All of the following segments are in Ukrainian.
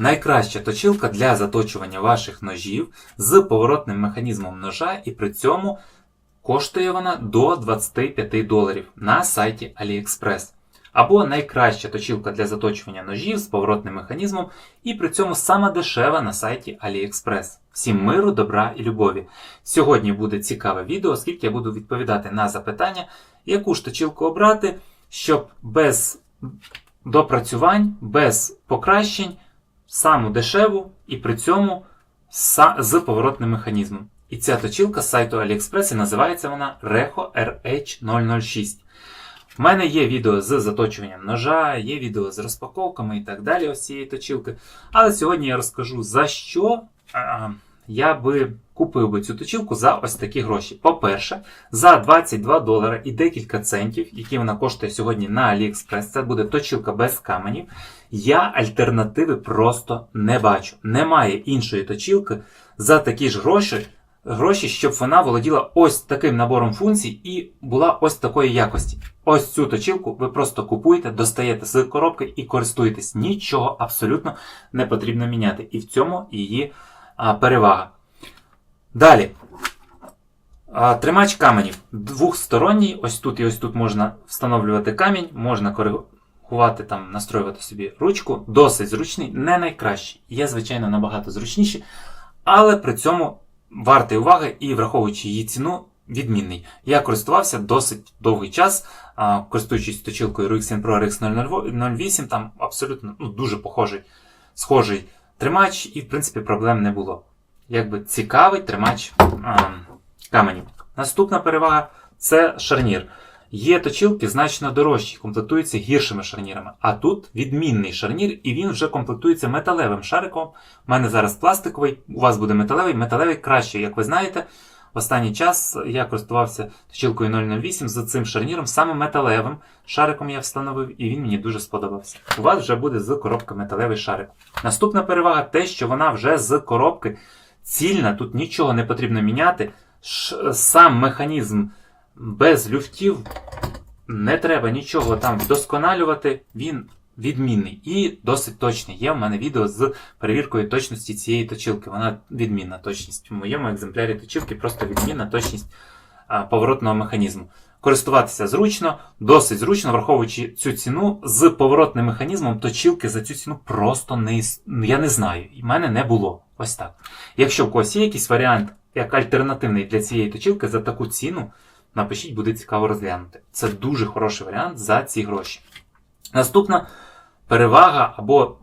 Найкраща точилка для заточування ваших ножів з поворотним механізмом ножа, і при цьому коштує вона до 25 доларів на сайті AliExpress. Або найкраща точилка для заточування ножів з поворотним механізмом, і при цьому сама дешева на сайті AliExpress. Всім миру, добра і любові. Сьогодні буде цікаве відео, оскільки я буду відповідати на запитання, яку ж точилку обрати, щоб без допрацювань, без покращень, саму дешеву і при цьому з поворотним механізмом. І ця точилка з сайту AliExpress і називається вона Reho RH006. У мене є відео з заточуванням ножа, є відео з розпаковками і так далі ось цієї точилки. Але сьогодні я розкажу, за що я би купив би цю точилку за ось такі гроші. По-перше, за 22 долара і декілька центів, які вона коштує сьогодні на AliExpress, це буде точилка без каменів. Я альтернативи просто не бачу. Немає іншої точилки за такі ж гроші, гроші, щоб вона володіла ось таким набором функцій і була ось такої якості. Ось цю точилку ви просто купуєте, достаєте з коробки і користуєтесь. Нічого абсолютно не потрібно міняти. І в цьому її перевага. Далі. Тримач каменів двохсторонній. Ось тут і ось тут можна встановлювати камінь, можна коригувати, там, настроювати собі ручку. Досить зручний, не найкращий. Є, звичайно, набагато зручніші, але при цьому вартий уваги і враховуючи її ціну, відмінний. Я користувався досить довгий час, користуючись точилкою RX Pro RX 008, там абсолютно ну, дуже похожий, схожий тримач, і в принципі проблем не було. Якби цікавий тримач а, каменів. Наступна перевага це шарнір. Є точилки значно дорожчі, комплектуються гіршими шарнірами. А тут відмінний шарнір, і він вже комплектується металевим шариком. У мене зараз пластиковий, у вас буде металевий. Металевий краще, як ви знаєте. Останній час я користувався точилкою 008 з цим шарніром, саме металевим шариком я встановив, і він мені дуже сподобався. У вас вже буде з коробки металевий шарик. Наступна перевага те, що вона вже з коробки цільна, тут нічого не потрібно міняти. Ш- Сам механізм без люфтів не треба нічого там вдосконалювати, він відмінний і досить точний. Є в мене відео з перевіркою точності цієї точилки. Вона відмінна точність. В моєму екземплярі точилки просто відмінна точність поворотного механізму. Користуватися зручно, досить зручно, враховуючи цю ціну з поворотним механізмом, точилки за цю ціну просто не я не знаю. І в мене не було. Ось так. Якщо в когось є якийсь варіант як альтернативний для цієї точилки за таку ціну, напишіть, буде цікаво розглянути. Це дуже хороший варіант за ці гроші. Наступна перевага або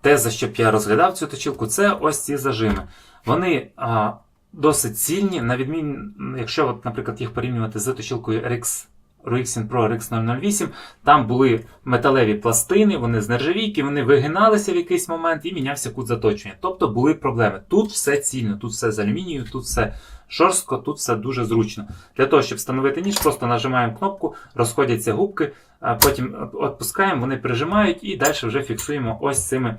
те, за що б я розглядав цю точилку, це ось ці зажими. Вони а, досить цільні, на відміну, якщо, от, наприклад, їх порівнювати з точилкою RX RX Pro RX 008, там були металеві пластини, вони з нержавійки, вони вигиналися в якийсь момент і мінявся кут заточення. Тобто були проблеми. Тут все цільно, тут все з алюмінію, тут все жорстко, тут все дуже зручно. Для того, щоб встановити ніж, просто нажимаємо кнопку, розходяться губки, потім відпускаємо, вони прижимають і далі вже фіксуємо ось цими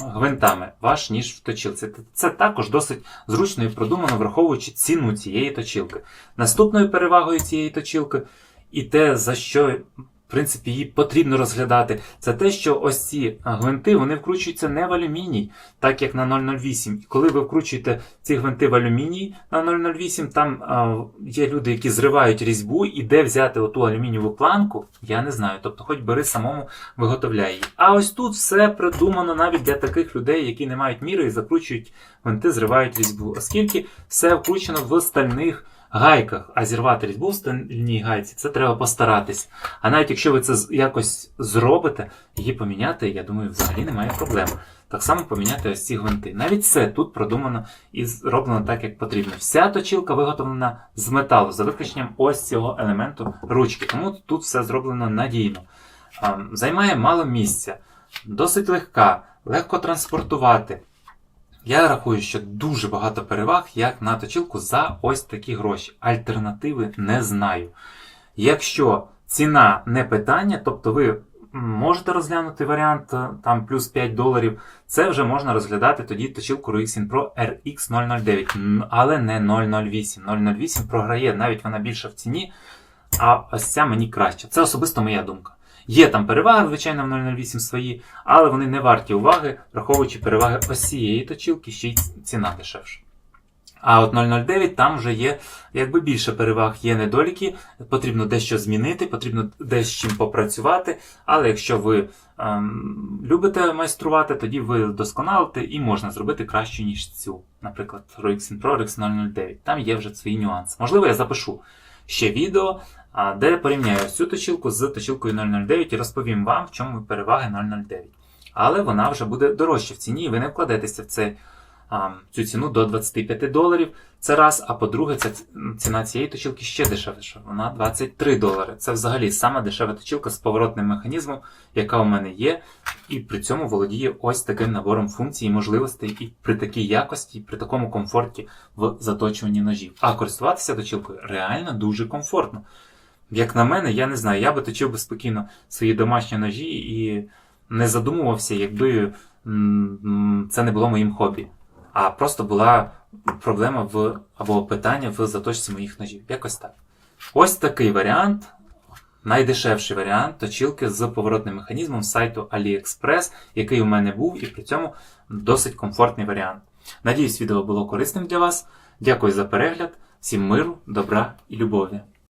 гвинтами ваш ніж в точілці. Це також досить зручно і продумано, враховуючи ціну цієї точілки. Наступною перевагою цієї точілки і те, за що в принципі, її потрібно розглядати, це те, що ось ці гвинти вони вкручуються не в алюміній, так як на 008. І коли ви вкручуєте ці гвинти в алюміній на 008, там а, є люди, які зривають різьбу, і де взяти оту алюмінієву планку, я не знаю. Тобто, хоч бери самому виготовляй її. А ось тут все придумано навіть для таких людей, які не мають міри і закручують гвинти, зривають різьбу, оскільки все вкручено в стальних гайках, а зірвати різьбу в стальній гайці, це треба постаратись. А навіть якщо ви це якось зробите, її поміняти, я думаю, взагалі немає проблем. Так само поміняти ось ці гвинти. Навіть це тут продумано і зроблено так, як потрібно. Вся точилка виготовлена з металу, за виключенням ось цього елементу ручки. Тому тут все зроблено надійно. Займає мало місця, досить легка, легко транспортувати. Я рахую, що дуже багато переваг як на точилку за ось такі гроші. Альтернативи не знаю. Якщо ціна не питання, тобто ви можете розглянути варіант е, там плюс 5 доларів, це вже можна розглядати тоді точилку Ruixin Pro RX 009, але не 008. 008 програє, навіть вона більша в ціні, а ось ця мені краще. Це особисто моя думка. Є там переваги, звичайно, в 008 свої, але вони не варті уваги, враховуючи переваги ось цієї точілки, ще й ціна дешевша. А от 009 там вже є якби більше переваг, є недоліки, потрібно дещо змінити, потрібно десь чим попрацювати. Але якщо ви ем, любите майструвати, тоді ви досконалите і можна зробити краще, ніж цю. Наприклад, RX Pro RX 009. Там є вже свої нюанси. Можливо, я запишу ще відео, де порівняю ось цю точілку з точілкою 009 і розповім вам, в чому переваги 009. Але вона вже буде дорожча в ціні, і ви не вкладетеся в це, а, цю ціну до 25 доларів. Це раз, а по-друге, ця ціна цієї точілки ще дешевша. Вона 23 долари. Це взагалі сама дешева точілка з поворотним механізмом, яка у мене є, і при цьому володіє ось таким набором функцій і можливостей, і при такій якості, і при такому комфорті в заточуванні ножів. А користуватися точілкою реально дуже комфортно. Як на мене, я не знаю, я би точив би спокійно свої домашні ножі і не задумувався, якби це не було моїм хобі. А просто була проблема в або питання в заточці моїх ножів. Якось так. Ось такий варіант. Найдешевший варіант точілки з поворотним механізмом сайту AliExpress, який у мене був, і при цьому досить комфортний варіант. Надіюсь, відео було корисним для вас. Дякую за перегляд. Всім миру, добра і любові.